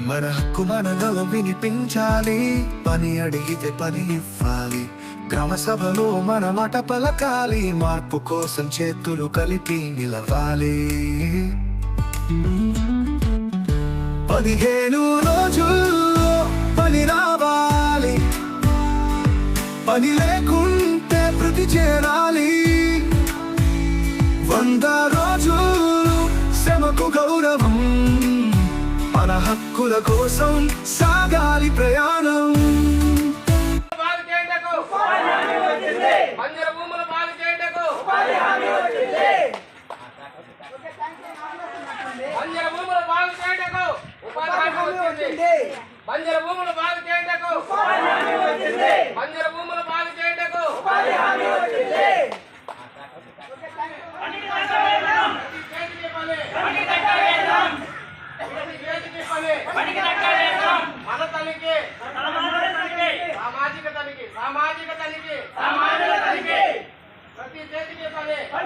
మన హక్కు మనలో వినిపించాలి. పని అడిగితే పని ఇవ్వాలి. గ్రామ సభలో మన మాట పలకాలి. మార్పు కోసం చేతులు కలిపి నిలవాలి. పదిహేను రోజుల్లో పని రావాలి. పని లేకుంటే ప్రతి చేరా హక్కుల కోసం సాగాలి ప్రయాణం. బాగు చేయుటకు బంజర భూములు బాగు చేయుటకు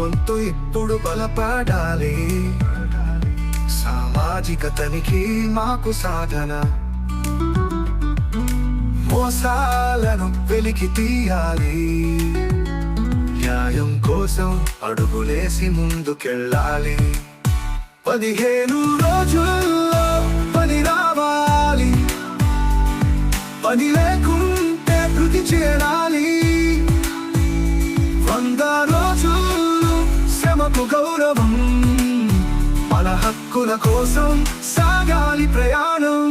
గొంతు ఇప్పుడు బలపడాలి. సామాజిక తనిఖీ మాకు సాధన. మోసాలను వెలికి తీయాలి. న్యాయం కోసం అడుగులేసి ముందుకెళ్ళాలి. పదిహేను రోజుల్లో పని రావాలి. పని లేకుంటే కృతి చేరాలి. గౌరవం మన హక్కుల కోసం సాగాలి ప్రయాణం.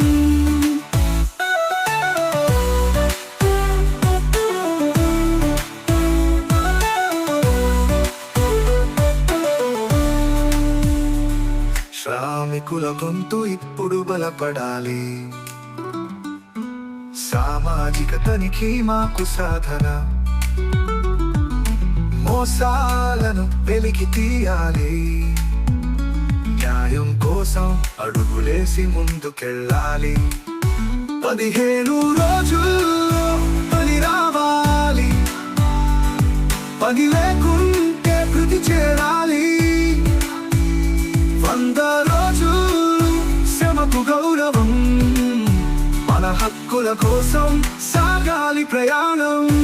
శ్రామికుల గొంతు ఇప్పుడు బలపడాలి. సామాజిక తనిఖీ మాకు సాధన. మోసాలను వెలికి తీయాలి. న్యాయం కోసం అడుగులేసి ముందుకెళ్ళాలి. పదిహేను రోజుల్లో పని రావాలి. పని లేకుంటే కృతి చేరాలి. వంద రోజులు శ్రమకు గౌరవం. మన హక్కుల కోసం సాగాలి ప్రయాణం.